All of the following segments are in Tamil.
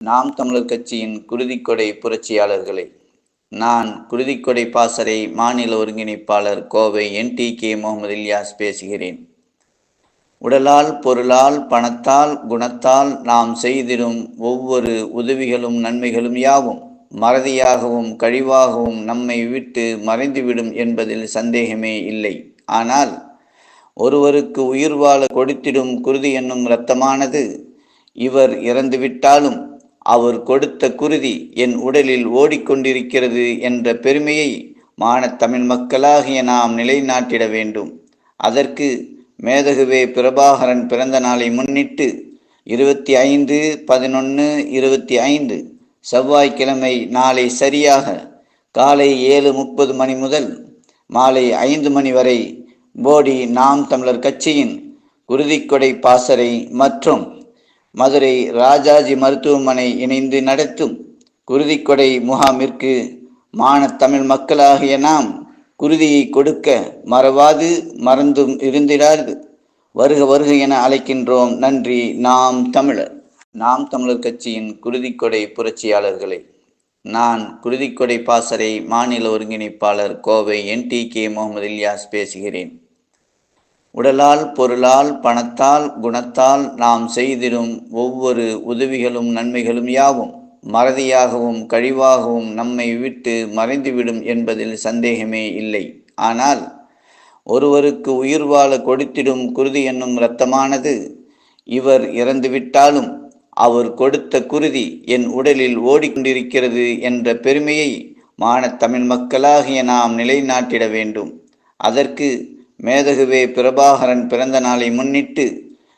நாம் தமிழர் கட்சியின் குருதிக்கொடை புரட்சியாளர்களே நான் குருதிக்கொடை பாசறை மாநில ஒருங்கிணைப்பாளர் Kovai N T K Mohammed Ilyas பேசுகிறேன். உடலால் பொருளால் பணத்தால் குணத்தால் நாம் செய்திடும் ஒவ்வொரு உதவிகளும் நன்மைகளும் யாவும் மறதியாகவும் கழிவாகவும் நம்மை விட்டு மறைந்துவிடும் என்பதில் சந்தேகமே இல்லை. ஆனால் ஒருவருக்கு உயிர் வாழ கொடுத்திடும் குருதி என்னும் இரத்தமானது இவர் இறந்துவிட்டாலும் அவர் கொடுத்த குருதி என் உடலில் ஓடிக்கொண்டிருக்கிறது என்ற பெருமையை மானத்தமிழ் மக்களாகிய நாம் நிலைநாட்டிட வேண்டும். அதற்கு மேதகுவே பிரபாகரன் பிறந்த நாளை முன்னிட்டு இருபத்தி ஐந்து பதினொன்று இருபத்தி ஐந்து செவ்வாய்க்கிழமை நாளை சரியாக காலை ஏழு முப்பது மணி முதல் மாலை ஐந்து மணி வரை போடி நாம் தமிழர் கட்சியின் குருதிக்கொடை பாசறை மற்றும் மதுரை ராஜாஜி மருத்துவமனை இணைந்து நடத்தும் குருதிக்கொடை முகாமிற்கு மானத் தமிழ் மக்களாகிய நாம் குருதியை கொடுக்க மறவாது மறந்தும் இருந்திடாது. வருக வருக என அழைக்கின்றோம் நன்றி நாம் தமிழர். நாம் தமிழர் கட்சியின் குருதிக்கொடை புரட்சியாளர்களே. நான் குருதிக்கொடை பாசறை மாநில ஒருங்கிணைப்பாளர் Kovai N T K Mohammed Ilyas பேசுகிறேன். உடலால் பொருளால் பணத்தால் குணத்தால் நாம் செய்திடும் ஒவ்வொரு உதவிகளும் நன்மைகளும் யாவும். மறதியாகவும் கழிவாகவும் நம்மை விட்டு மறைந்துவிடும் என்பதில் சந்தேகமே இல்லை. ஆனால் ஒருவருக்கு உயிர் வாழ கொடுத்திடும் குருதி என்னும் இரத்தமானது இவர் இறந்துவிட்டாலும் அவர் கொடுத்த குருதி என் உடலில் ஓடிக்கொண்டிருக்கிறது என்ற பெருமையை மானத் தமிழ் மக்களாகிய நாம் நிலைநாட்டிட வேண்டும். அதற்கு மேதகுவே பிரபாகரன் பிறந்த நாளை முன்னிட்டு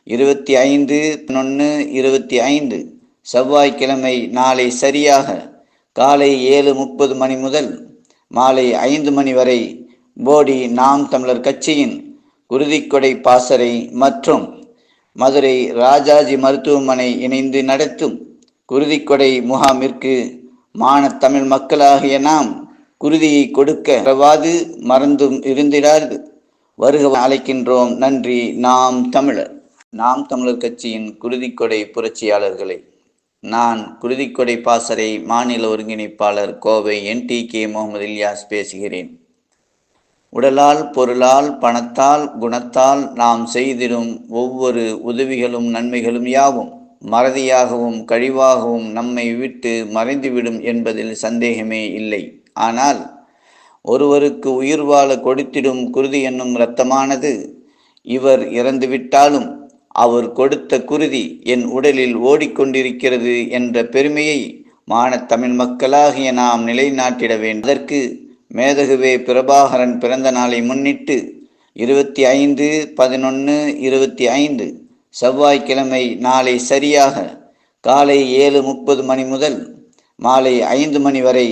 இருபத்தி ஐந்து பதினொன்று இருபத்தி ஐந்து செவ்வாய்க்கிழமை நாளை சரியாக காலை ஏழு முப்பது மணி முதல் மாலை ஐந்து மணி வரை போடி நாம் தமிழர் கட்சியின் குருதிக்கொடை பாசறை மற்றும் மதுரை ராஜாஜி மருத்துவமனை இணைந்து நடத்தும் குருதிக்கொடை முகாமிற்கு மான தமிழ் மக்களாகிய நாம் குருதியை கொடுக்க மறவாது மறந்தும் இருந்திடாது. வருக அழைக்கின்றோம் நன்றி. நாம் தமிழர். நாம் தமிழர் கட்சியின் குருதிக்கொடை புரட்சியாளர்களை. நான் குருதிக்கொடை பாசறை மாநில ஒருங்கிணைப்பாளர் Kovai N. T. K. Mohammed Ilyas பேசுகிறேன். உடலால் பொருளால் பணத்தால் குணத்தால் நாம் செய்திடும் ஒவ்வொரு உதவிகளும் நன்மைகளும் யாவும். மறதியாகவும் கழிவாகவும் நம்மை விட்டு மறைந்துவிடும் என்பதில் சந்தேகமே இல்லை. ஆனால் ஒருவருக்கு உயிர் வாழ கொடுத்திடும் குருதி என்னும் இரத்தமானது இவர் இறந்துவிட்டாலும் அவர் கொடுத்த குருதி என் உடலில் ஓடிக்கொண்டிருக்கிறது என்ற பெருமையை மானத் தமிழ் மக்களாகிய நாம் நிலைநாட்டிட வேண்டும். அதற்கு மேதகுவே பிரபாகரன் பிறந்த நாளை முன்னிட்டு இருபத்தி ஐந்து பதினொன்று இருபத்தி ஐந்து செவ்வாய்க்கிழமை நாளை சரியாக காலை ஏழு முப்பது மணி முதல் மாலை ஐந்து மணி வரை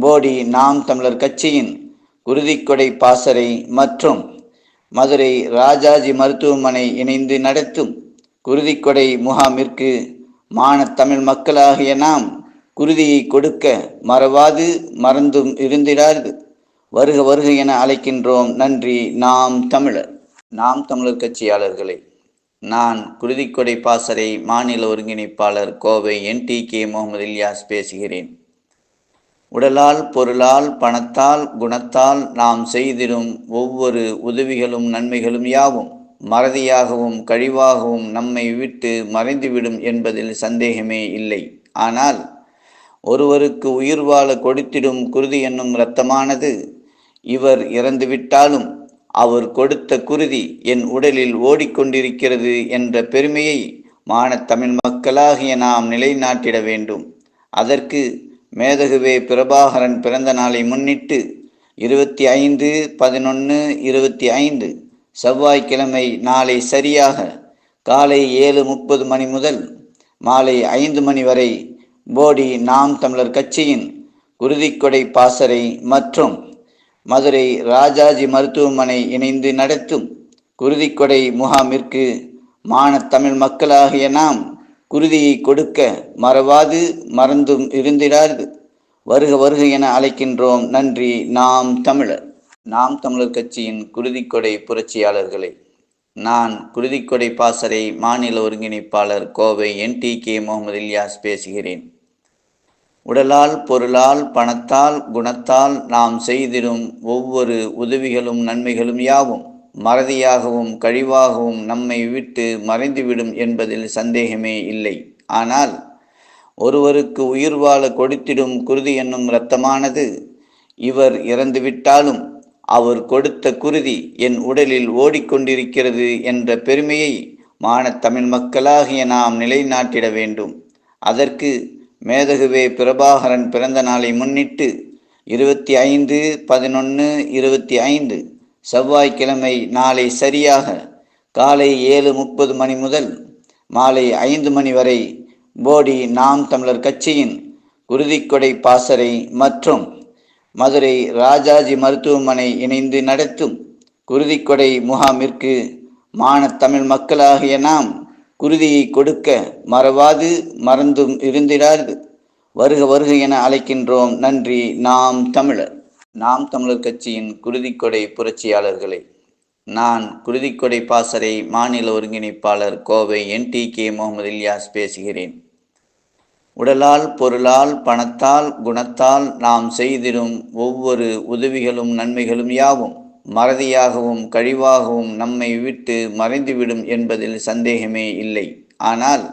போடி நாம் தமிழர் கட்சியின் குருதிக்கொடை பாசறை மற்றும் மதுரை ராஜாஜி மருத்துவமனை இணைந்து நடத்தும் குருதிக்கொடை முகாமிற்கு மானத் தமிழ் மக்களாகிய நாம் குருதியை கொடுக்க மறவாது மறந்தும் இருந்திடாது. வருக வருக என அழைக்கின்றோம் நன்றி நாம் தமிழர். நாம் தமிழர் கட்சியாளர்களே நான் குருதிக்கொடை பாசறை மாநில ஒருங்கிணைப்பாளர் Kovai N T K Mohammed Ilyas பேசுகிறேன். உடலால் பொருளால் பணத்தால் குணத்தால் நாம் செய்திடும் ஒவ்வொரு உதவிகளும் நன்மைகளும் யாவும். மறதியாகவும் கழிவாகவும் நம்மை விட்டு மறைந்துவிடும் என்பதில் சந்தேகமே இல்லை. ஆனால் ஒருவருக்கு உயிர் வாழ கொடுத்திடும் குருதி என்னும் இரத்தமானது இவர் இறந்துவிட்டாலும் அவர் கொடுத்த குருதி என் உடலில் ஓடிக்கொண்டிருக்கிறது என்ற பெருமையை மானத் தமிழ் மக்களாகிய நாம் நிலைநாட்டிட வேண்டும். அதற்கு மேதகுவே பிரபாகரன் பிறந்த நாளை முன்னிட்டு இருபத்தி ஐந்து பதினொன்று இருபத்தி ஐந்து செவ்வாய்க்கிழமை நாளை சரியாக காலை ஏழு முப்பது மணி முதல் மாலை ஐந்து மணி வரை போடி நாம் தமிழர் கட்சியின் குருதிக்கொடை பாசறை மற்றும் மதுரை ராஜாஜி மருத்துவமனை இணைந்து நடத்தும் குருதிக்கொடை முகாமிற்கு மானத் தமிழ் மக்களாகிய நாம் குருதியை கொடுக்க மறவாது மறந்தும் இருந்திடாது. வருக வருக என அழைக்கின்றோம் நன்றி நாம் தமிழர். நாம் தமிழர் கட்சியின் குருதிக்கொடை புரட்சியாளர்களே. நான் குருதிக்கொடை பாசறை மாநில ஒருங்கிணைப்பாளர் கோவை என் டிகே முகமது இல்யாஸ் பேசுகிறேன். உடலால் பொருளால் பணத்தால் குணத்தால் நாம் செய்திடும் ஒவ்வொரு உதவிகளும் நன்மைகளும் யாவும். மறதியாகவும் கழிவாகவும் நம்மை விட்டு மறைந்துவிடும் என்பதில் சந்தேகமே இல்லை. ஆனால் ஒருவருக்கு உயிர் வாழ கொடுத்திடும் குருதி என்னும் இரத்தமானது இவர் இறந்துவிட்டாலும் அவர் கொடுத்த குருதி என் உடலில் ஓடிக்கொண்டிருக்கிறது என்ற பெருமையை மானத்தமிழ் மக்களாகிய நாம் நிலைநாட்டிட வேண்டும். அதற்கு மேதகுவே பிரபாகரன் பிறந்த நாளை முன்னிட்டு இருபத்தி ஐந்து பதினொன்று இருபத்தி ஐந்து செவ்வாய்க்கிழமை நாளை சரியாக காலை ஏழு முப்பது மணி முதல் மாலை ஐந்து மணி வரை போடி நாம் தமிழர் கட்சியின் குருதிக்கொடை பாசறை மற்றும் மதுரை ராஜாஜி மருத்துவமனை இணைந்து நடத்தும் குருதிக்கொடை முகாமிற்கு மான தமிழ் மக்களாகிய நாம் குருதியை கொடுக்க மறவாது மறந்தும் இருந்திடாது. வருக வருக என அழைக்கின்றோம். நன்றி. நாம் தமிழர். நாம் தமிழர் கட்சியின் குருதிக்கொடை புரட்சியாளர்களை. நான் குருதிக்கொடை பாசறை மாநில ஒருங்கிணைப்பாளர் கோவை என்டிகே முகமது இல்யாஸ் பேசுகிறேன். உடலால் பொருளால் பணத்தால் குணத்தால் நாம் செய்திடும் ஒவ்வொரு உதவிகளும் நன்மைகளும் யாவும். மறதியாகவும் கழிவாகவும் நம்மை விட்டு மறைந்துவிடும் என்பதில் சந்தேகமே இல்லை. ஆனால்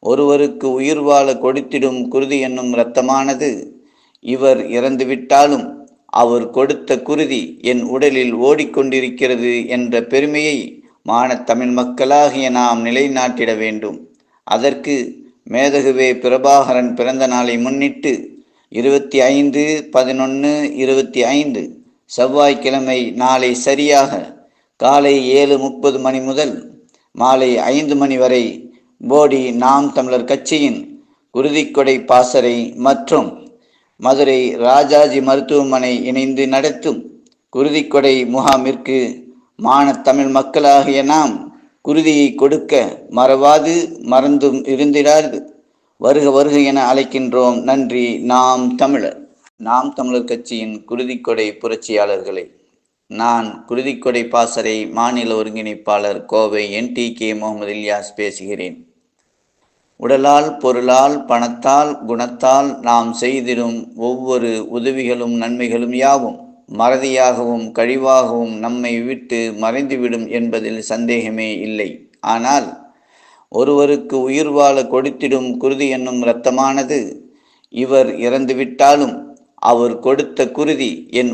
ஒருவருக்கு உயிர் வாழ கொடுத்திடும் குருதி என்னும் இரத்தமானது இவர் இறந்துவிட்டாலும் அவர் கொடுத்த குருதி என் உடலில் ஓடிக்கொண்டிருக்கிறது என்ற பெருமையை மானத்தமிழ் மக்களாகிய நாம் நிலைநாட்டிட வேண்டும். அதற்கு மேதகுவே பிரபாகரன் பிறந்த நாளை முன்னிட்டு இருபத்தி ஐந்து பதினொன்று இருபத்தி ஐந்து செவ்வாய்க்கிழமை நாளை சரியாக காலை ஏழு முப்பது மணி முதல் மாலை ஐந்து மணி வரை போடி நாம் தமிழர் கட்சியின் குருதிக்கொடை பாசறை மற்றும் மதுரை ராஜாஜி மருத்துவமனை இணைந்து நடத்தும் குருதிக்கொடை முகாமிற்கு மானத் தமிழ் மக்களாகிய நாம் குருதியை கொடுக்க மறவாது மறந்தும் இருந்திடாது. வருக வருக என அழைக்கின்றோம் நன்றி நாம் தமிழர். நாம் தமிழர் கட்சியின் குருதிக்கொடை புரட்சியாளர்களை. நான் குருதிக்கொடை பாசறை மாநில ஒருங்கிணைப்பாளர் கோவை என் டிகே முகமது இல்யாஸ் பேசுகிறேன். உடலால் பொருளால் பணத்தால் குணத்தால் நாம் செய்திடும் ஒவ்வொரு உதவிகளும் நன்மைகளும் யாவும். மறதியாகவும் கழிவாகவும் நம்மை விட்டு மறைந்துவிடும் என்பதில் சந்தேகமே இல்லை. ஆனால் ஒருவருக்கு உயிர் வாழ கொடுத்திடும் குருதி என்னும் இரத்தமானது இவர் இறந்துவிட்டாலும் அவர் கொடுத்த குருதி என்